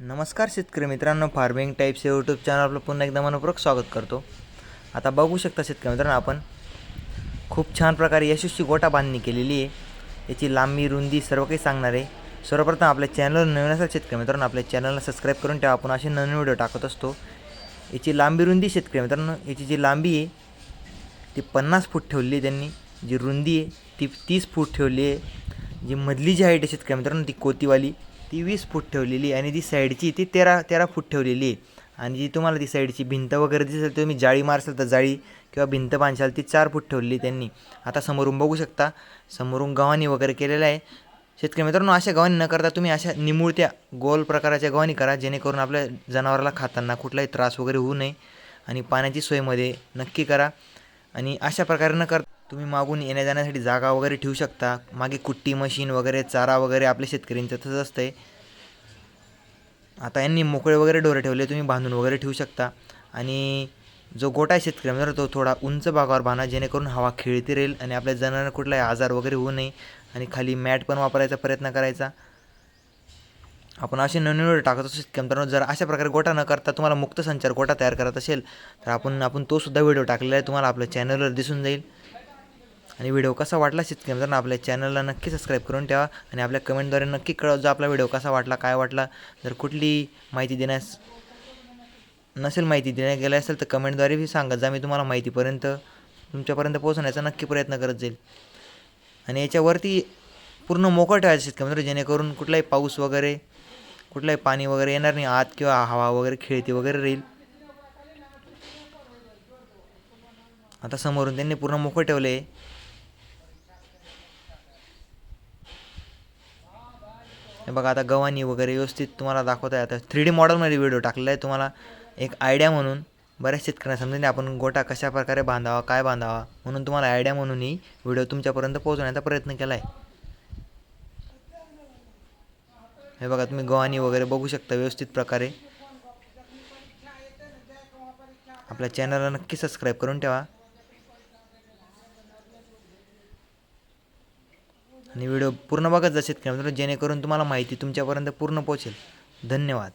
नमस्कार शेतकरी मित्रांनो फार्मिंग टाईप्स या यूट्यूब चॅनल आपलं पुन्हा एकदा मनपूर्वक स्वागत करतो. आता बघू शकता शेतकरी मित्रांनो आपण खूप छान प्रकारे यशस्वी गोटा बांधणी केलेली आहे. याची लांबी रुंदी सर्व काही सांगणार आहे. सर्वप्रथम आपल्या चॅनलवर नवीन असेल शेतकरी मित्रांनो आपल्या चॅनलला सबस्क्राईब करून ठेवा. आपण असे नवीन व्हिडिओ टाकत असतो. याची लांबी रुंदी शेतकरी मित्रांनो याची जी लांबी आहे ती पन्नास फूट ठेवली आहे त्यांनी. जी रुंदी आहे ती तीस फूट ठेवली आहे. जी मधली जी हाईट आहे शेतकरी मित्रांनो ती कोतीवाली. ती वीस फूट ठेवलेली आहे आणि ती साईडची ती तेरा तेरा फूट ठेवलेली आहे. आणि जी तुम्हाला ती साईडची भिंत वगैरे दिसेल तुम्ही जाळी मारसाल तर जाळी किंवा भिंत बांधशाल ती चार फूट ठेवलेली आहे त्यांनी. आता समोरून बघू शकता समोरून गव्हाणी वगैरे केलेलं आहे. शेतकरी मित्रांनो अशा गव्हाणी न करता तुम्ही अशा निमुळत्या गोल प्रकाराच्या गव्हाणी करा जेणेकरून आपल्या जनावराला खाताना कुठलाही त्रास वगैरे होऊ नये. आणि पाण्याची सोयमध्ये नक्की करा. आणि अशा प्रकारे न करता तुम्ही मागून येण्या जाण्यासाठी जागा वगैरे ठेवू शकता. मागे कुट्टी मशीन वगैरे चारा वगैरे आपल्या शेतकऱ्यांचं तसंच असतं आहे आता यांनी मोकळे वगैरे डोरे ठेवले तुम्ही बांधून वगैरे ठेवू शकता. आणि जो गोटा आहे शेतकऱ्यांवर तो थोडा उंच भागावर बांधा जेणेकरून हवा खेळती राहील आणि आपल्या जनावरांना कुठलाही आजार वगैरे होऊ नये आणि खाली मॅट पण वापरायचा प्रयत्न करायचा. आपण असे नवीन व्हिडिओ टाकत असतो शेतकरी मित्रांनो जर अशा प्रकारे गोटा न करता तुम्हाला मुक्त संचार गोटा तयार करत असेल तर आपण आपण तोसुद्धा व्हिडिओ टाकलेला आहे तुम्हाला आपल्या चॅनलवर दिसून जाईल. आणि व्हिडिओ कसा वाटला शेतकरी मित्रांनो आपल्या चॅनलला नक्की सबस्क्राईब करून ठेवा आणि आपल्या कमेंटद्वारे नक्की कळव जो आपला व्हिडिओ कसा वाटला काय वाटला. जर कुठली माहिती देण्यास नसेल माहिती देण्यात गेली असेल तर कमेंटद्वारेही सांगत जा मी तुम्हाला माहितीपर्यंत तुमच्यापर्यंत पोहोचण्याचा नक्की प्रयत्न करत जाईल. आणि याच्यावरती पूर्ण मोकळं ठेवायचं शेतकरी मित्र जेणेकरून कुठलाही पाऊस वगैरे कुठलाही पाणी वगैरे येणार नाही आत किंवा हवा वगैरे खेळती वगैरे राहील. आता समोरून त्यांनी पूर्ण मोकळं ठेवलं हे बघा आता गव्हाणी वगैरे व्यवस्थित तुम्हाला दाखवत आहे आता थ्री डी मॉडेलमध्ये व्हिडिओ टाकलेला आहे तुम्हाला. एक आयडिया म्हणून बऱ्याच शेतकऱ्यांना समजून आपण गोटा कशा प्रकारे बांधावा काय बांधावा? म्हणून तुम्हाला आयडिया म्हणून ही व्हिडिओ तुमच्यापर्यंत पोहोचवण्याचा प्रयत्न केला आहे हे बघा तुम्ही गव्हाणी वगैरे बघू शकता व्यवस्थित प्रकारे. आपल्या चॅनलला नक्की सबस्क्राईब करून ठेवा. आणि व्हिडिओ पूर्ण बघत जा शेतकरी मित्रांनो जेणेकरून तुम्हाला माहिती तुमच्यापर्यंत पूर्ण पोहोचेल. धन्यवाद.